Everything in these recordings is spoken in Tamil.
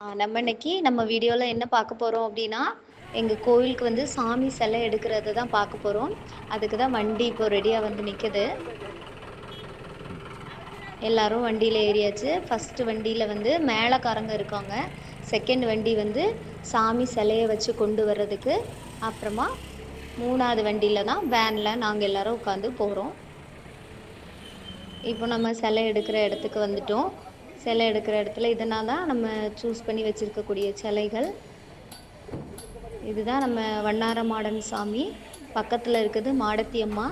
நம்ம இன்னைக்கு நம்ம வீடியோவில் என்ன பார்க்க போகிறோம் அப்படின்னா எங்கள் கோவிலுக்கு வந்து சாமி சிலை எடுக்கிறத தான் பார்க்க போகிறோம் அதுக்கு தான் வண்டி இப்போ ரெடியாக வந்து நிற்குது எல்லாரும் வண்டியில் ஏறியாச்சு. ஃபஸ்ட்டு வண்டியில் வந்து மேலக்காரங்க இருக்காங்க. செகண்ட் வண்டி வந்து சாமி சிலையை வச்சு கொண்டு வர்றதுக்கு. அப்புறமா மூணாவது வண்டியில் தான் வேனில் நாங்கள் எல்லாரும் உட்காந்து போகிறோம் இப்போ நம்ம சிலை எடுக்கிற இடத்துக்கு வந்துட்டோம். சிலை எடுக்கிற இடத்துல இதனால் தான் நம்ம சூஸ் பண்ணி வச்சுருக்கக்கூடிய சிலைகள். இதுதான் நம்ம வண்ணார மாடன் சாமி. பக்கத்தில் இருக்குது மாடத்தி அம்மா.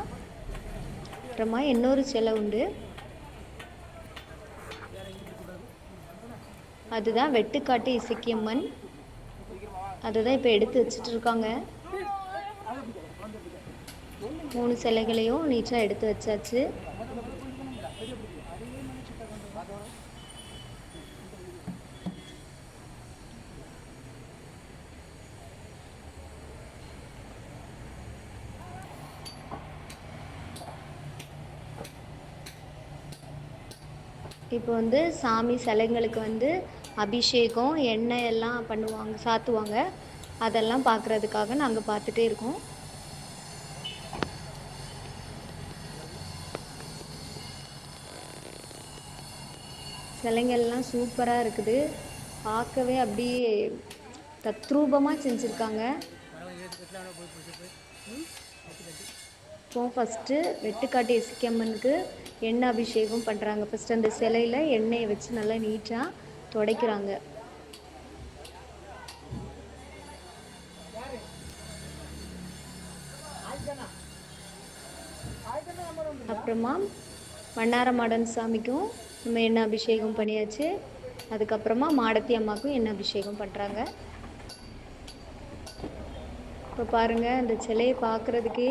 அப்புறமா இன்னொரு சிலை உண்டு. அதுதான் வெட்டுக்காட்டு இசக்கியம்மன். அதுதான் இப்போ எடுத்து வச்சுட்டு இருக்காங்க. மூணு சிலைகளையும் நீட்டாக எடுத்து வச்சாச்சு. இப்போ வந்து சாமி சிலைங்களுக்கு வந்து அபிஷேகம் எண்ணெய் எல்லாம் பண்ணுவாங்க சாத்துவாங்க. அதெல்லாம் பார்க்குறதுக்காக நாங்கள் பார்த்துட்டே இருக்கோம். சிலைங்கள்லாம் சூப்பராக இருக்குது. பார்க்கவே அப்படியே தத்ரூபமாக செஞ்சுருக்காங்க. இப்போ ஃபஸ்ட்டு வெட்டுக்காட்டு இசக்கியம்மனுக்கு எண்ணெய் அபிஷேகம் பண்ணுறாங்க ஃபஸ்ட்டு அந்த சிலையில் எண்ணெயை வச்சு நல்லா நீட்டாக துடைக்கிறாங்க. அப்புறமா வண்ணார மாடன் சாமிக்கும் நம்ம எண்ணெய் அபிஷேகம் பண்ணியாச்சு. அதுக்கப்புறமா மாடத்தி அம்மாவுக்கும் எண்ணெய் அபிஷேகம் பண்ணுறாங்க இப்போ பாருங்கள் அந்த சிலையை பார்க்குறதுக்கே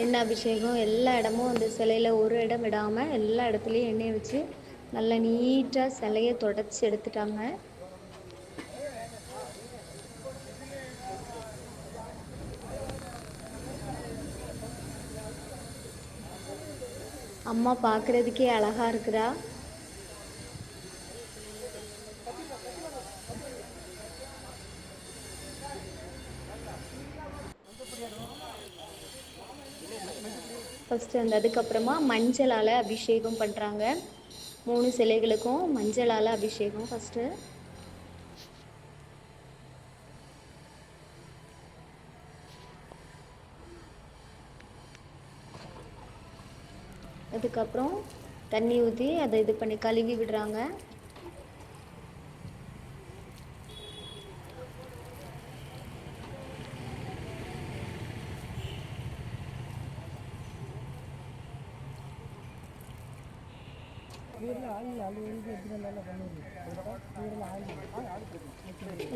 எண்ணெய் அபிஷேகம் எல்லா இடமும் அந்த சிலையில் ஒரு இடம் விடாமல் எல்லா இடத்துலையும் எண்ணெயை வச்சு நல்லா நீட்டாக சிலையை தொடச்சி எடுத்துட்டாங்க. அம்மா பார்க்குறதுக்கே அழகா இருக்குதா ஃபஸ்ட்டு அந்த அதுக்கப்புறமா மஞ்சளால் அபிஷேகம் பண்ணுறாங்க மூணு சிலைகளுக்கும் மஞ்சளால் அபிஷேகம் ஃபஸ்ட்டு அதுக்கப்புறம் தண்ணி ஊற்றி அதை இது பண்ணி கழுவி விடுறாங்க.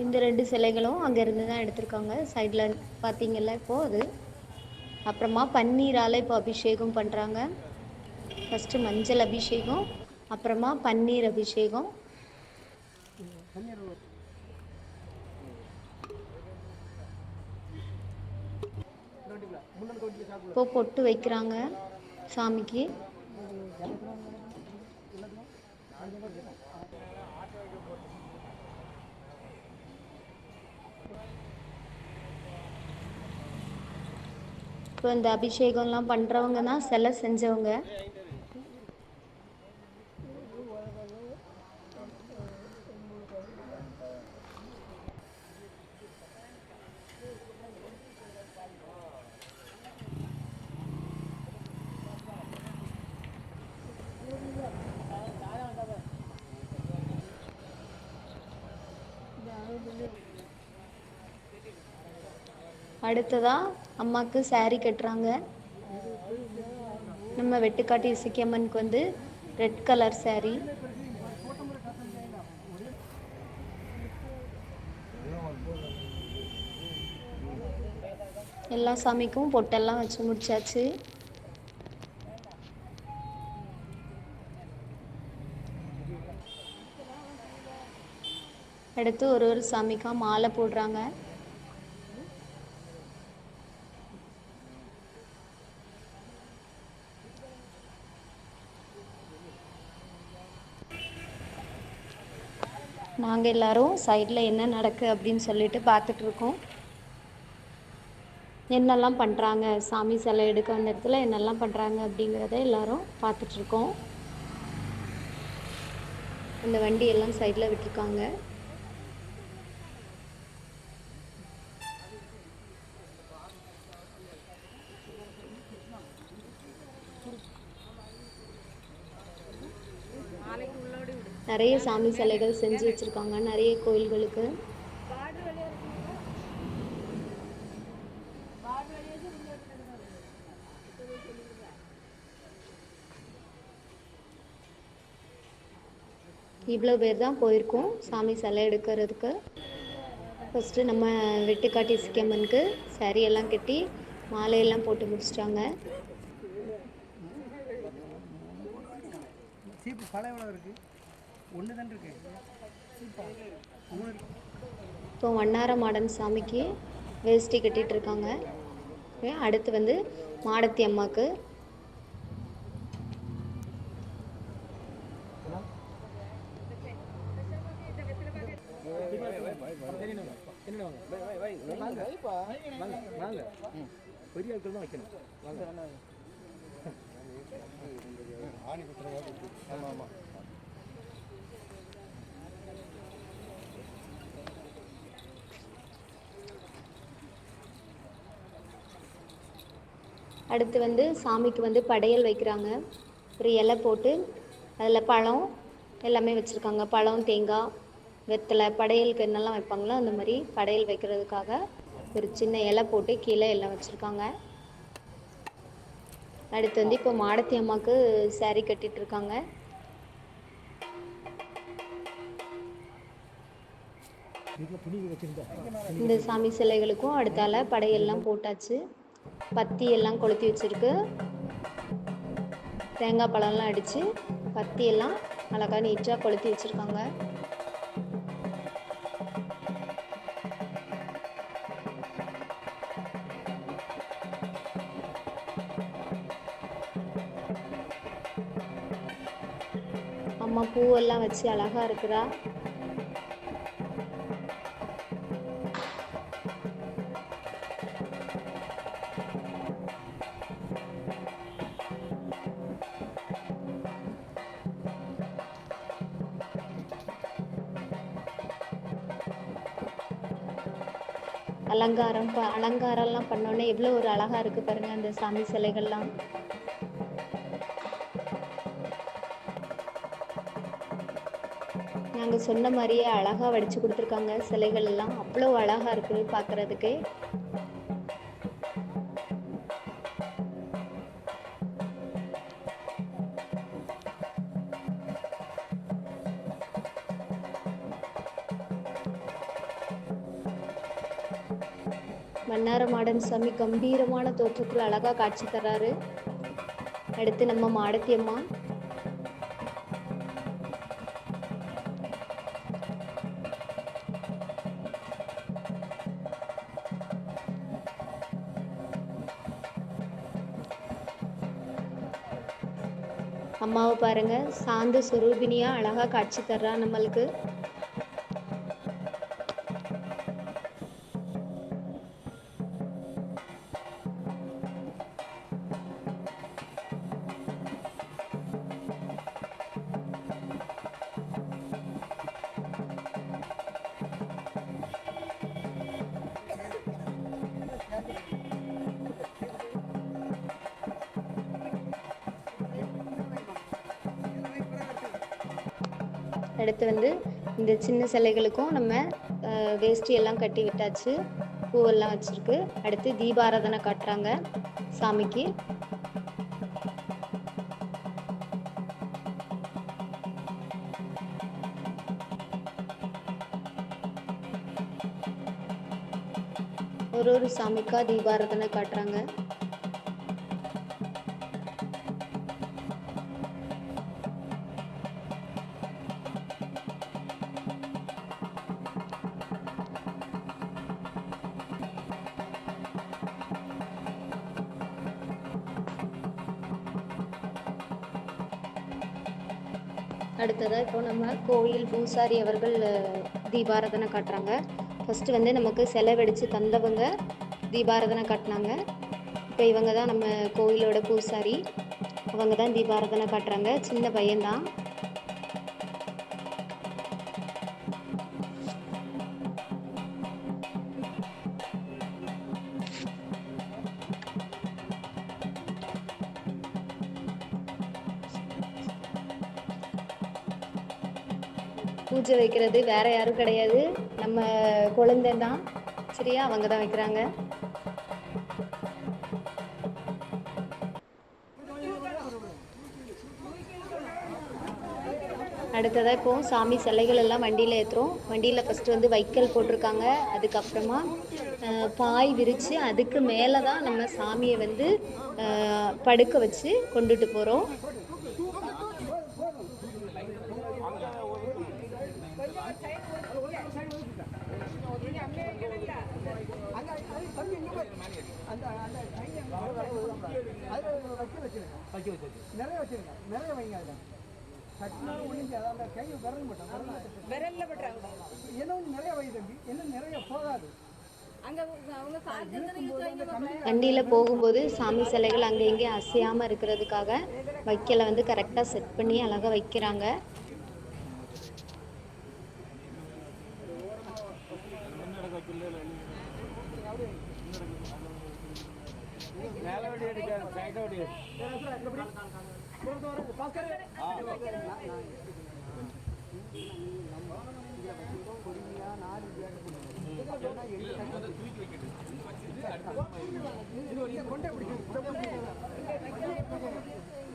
இந்த ரெண்டு சிலைகளும் அங்கேருந்து தான் எடுத்திருக்காங்க. சைடில் பார்த்தீங்கல்ல இப்போ அது. அப்புறமா பன்னீரால் இப்போ அபிஷேகம் பண்ணுறாங்க ஃபஸ்ட்டு மஞ்சள் அபிஷேகம் அப்புறமா பன்னீர் அபிஷேகம். இப்போ பொட்டு வைக்கிறாங்க சாமிக்கு. இப்போ இந்த அபிஷேகம்லாம் பண்ணுறவங்க தான் சிலை செஞ்சவங்க. அடுத்ததா அம்மாவுக்கு saree கட்டுறாங்க. நம்ம வெட்டுக்காட்டு இசக்கியம்மனுக்கு வந்து ரெட் கலர் saree. எல்லா சாமிக்கும் பொட்டெல்லாம் வச்சு முடிச்சாச்சு. அடுத்து ஒரு ஒரு சாமிக்கா மாலை போடுறாங்க. நாங்கள் எல்லாரும் சைடில் என்ன நடக்கு அப்படின்னு சொல்லிட்டு பார்த்துட்ருக்கோம். என்னெல்லாம் பண்ணுறாங்க சாமி சிலை எடுக்க வந்த இடத்துல என்னெல்லாம் பண்ணுறாங்க அப்படிங்கிறத எல்லாரும் பார்த்துட்ருக்கோம். அந்த வண்டியெல்லாம் வண்டி எல்லாம் சைடில் விட்டுருக்காங்க. நிறைய சாமி சிலைகள் செஞ்சு வச்சுருக்காங்க நிறைய கோயில்களுக்கு. இவ்வளோ பேர் தான் போயிருக்கோம் சாமி சிலை எடுக்கிறதுக்கு. ஃபஸ்ட்டு நம்ம வெட்டுக்காட்டி சிக்கம்மனுக்கு சரியெல்லாம் எல்லாம் கட்டி மாலையெல்லாம் போட்டு முடிச்சிட்டாங்க. சீப்பு பழைய இருக்கு. இப்போ வண்ணார மாடன் சாமிக்கு வேஷ்டி கட்டிட்டு இருக்காங்க அடுத்து வந்து மாடத்தி அம்மாவுக்கு வாங்க. பெரிய ஆட்கள் தான் வைக்கணும் வாங்க ஆமாம் ஆமாம் அடுத்து வந்து சாமிக்கு வந்து படையல் வைக்கிறாங்க. ஒரு இலை போட்டு அதில் பழம் எல்லாமே வச்சுருக்காங்க. பழம் தேங்காய் வெத்தலை படையலுக்கு என்னெல்லாம் வைப்பாங்களோ? அந்த மாதிரி படையல் வைக்கிறதுக்காக ஒரு சின்ன இலை போட்டு கீழே எல்லாம் வச்சுருக்காங்க. அடுத்து வந்து இப்போ மாடத்தி அம்மாவுக்கு சாரி கட்டிட்டு இருக்காங்க. இந்த சாமி சிலைகளுக்கும் அடுத்தால படையெல்லாம் போட்டாச்சு. பத்தி எல்லாம் கொளுத்தி வச்சுருக்கு. தேங்காய் பழம்லாம் அடித்து பத்தி எல்லாம் அழகா நீட்டாக கொளுத்தி வச்சுருக்காங்க. அம்மா பூவெல்லாம் வச்சு அழகா இருக்கிறா அலங்காரம் ப- அலங்காரம்லாம் பண்ணோன்னே எவ்வளோ ஒரு அழகாக இருக்கு பாருங்க அந்த சாமி சிலைகள்லாம். நாங்கள் சொன்ன மாதிரியே அழகாக வடித்து கொடுத்துருக்காங்க சிலைகள் எல்லாம் அவ்வளோ அழகாக இருக்குது பார்க்குறதுக்கே மன்னார மாடன் சாமி கம்பீரமான தோற்றத்தில் அழகா காட்சி தர்றாரு அடுத்து நம்ம மாடத்தி அம்மா. அம்மாவை பாருங்க. சாந்த சுரூபினியா அழகா காட்சி தர்றா நம்மளுக்கு. அடுத்து வந்து இந்த சின்ன சிலைகளுக்கும் நம்ம வேஷ்டி எல்லாம் கட்டி விட்டாச்சு. பூவெல்லாம் வச்சுருக்கு. அடுத்து தீபாராதனை காட்டுறாங்க சாமிக்கு. ஒரு ஒரு சாமிக்கா தீபாராதனை காட்டுறாங்க. அடுத்ததாக இப்போ நம்ம கோயில் பூசாரி அவர்கள் தீபாரதனை தீபாராதனை காட்டுறாங்க. ஃபஸ்ட்டு வந்து நமக்கு செலவடித்து தந்தவங்க தீபாராதனை காட்டினாங்க. இப்போ இவங்க தான் நம்ம கோயிலோட பூசாரி. அவங்க தான் தீபாராதனை காட்டுறாங்க. சின்ன பையன்தான். பூஜை வைக்கிறது வேற யாரும் கிடையாது. நம்ம குழந்தை தான் சரியா? அவங்க தான் வைக்கிறாங்க. அடுத்ததாக இப்போ சாமி சிலைகள் எல்லாம் வண்டியில் ஏற்றுறோம் வண்டியில் ஃபஸ்ட்டு வந்து வைக்கல் போட்டிருக்காங்க. அதுக்கப்புறமா பாய் விரித்து அதுக்கு மேலே தான் நம்ம சாமியை வந்து படுக்க வச்சு கொண்டுட்டு போகிறோம் அங்க அது தம்பி இங்க பாரு. அந்த அந்த கையை அதுல வச்சு வச்சு வச்சு நிறைய வச்சிருங்க. நிறைய வைங்க அதுல. சட்டினா ஒண்ணுங்க அந்த கை விரல் மட்டும். விரல்ல பட்டுறாங்க என்ன நிறைய வை தம்பி. என்ன நிறைய போகாது. அங்க அவங்க காய்ச்சல் வண்டியில் போகும்போது சாமி சிலைகள் அங்கே இங்கே அசையாமல் இருக்கிறதுக்காக வைக்கலை வந்து கரெக்டாக செட் பண்ணி அழகாக வைக்கிறாங்க.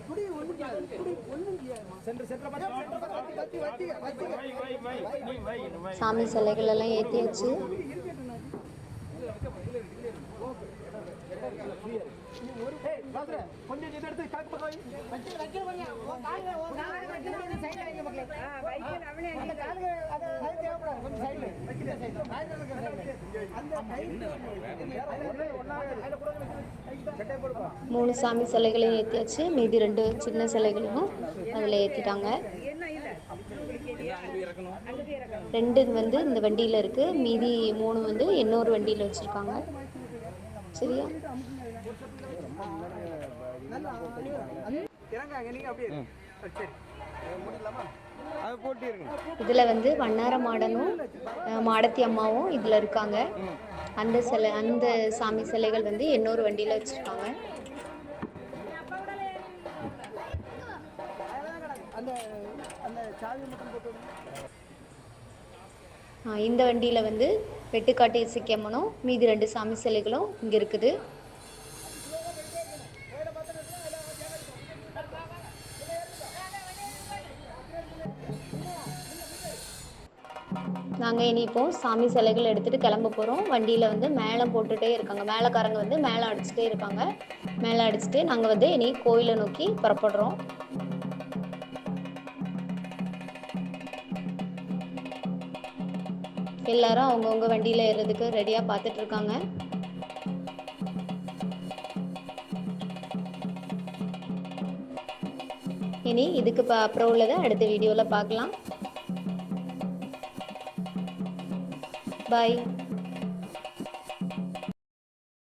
குடி ஒண்ணு குடி ஒண்ணும் சாமி சிலைகள் எல்லாம் ஏற்றியாச்சு கொஞ்சம் இதை எடுத்து பக்கம் கால்ல சைடுல மக்களே அந்த காலுக்கு அது அது தேவைப்படாது கொஞ்சம் சைடுல சைடுல மூணு சாமி சிலைகளையும் ஏற்றியாச்சு மீதி ரெண்டு சின்ன சிலைகளையும் அதில் ஏற்றிட்டாங்க ரெண்டு வந்து இந்த வண்டியில் இருக்குது மீதி மூணு வந்து இன்னொரு வண்டியில் வச்சுருக்காங்க சரியா இறங்காங்க நீங்க அப்படியே சரி முடியலாமா அதை போட்டிருங்க இதில் வந்து வண்ணார மாடனும் மாடத்தி அம்மாவும் இதில் இருக்காங்க. அந்த சிலை அந்த சாமி சிலைகள் வந்து இன்னொரு வண்டியில் வச்சுருக்காங்க. இந்த வண்டியில் வந்து வெட்டுக்காட்டு இசைக்கம்மனும் மீதி ரெண்டு சாமி சிலைகளும் இங்கே இருக்குது. நாங்கள் இனி இப்போது சாமி சிலைகள் எடுத்துகிட்டு கிளம்ப போகிறோம் வண்டியில் வந்து மேளம் போட்டுகிட்டே இருக்காங்க. மேலக்காரங்க வந்து மேளம் அடிச்சுட்டே இருக்காங்க. மேளம் அடிச்சுட்டு நாங்கள் வந்து இனி கோயிலை நோக்கி புறப்படுறோம். எல்லாரும் அவங்கவுங்க வண்டியில் ஏறுறதுக்கு ரெடியாக பார்த்துட்டு இருக்காங்க இனி இதுக்கு அப்புறம் உள்ளதை அடுத்த வீடியோவில் பார்க்கலாம். பாய்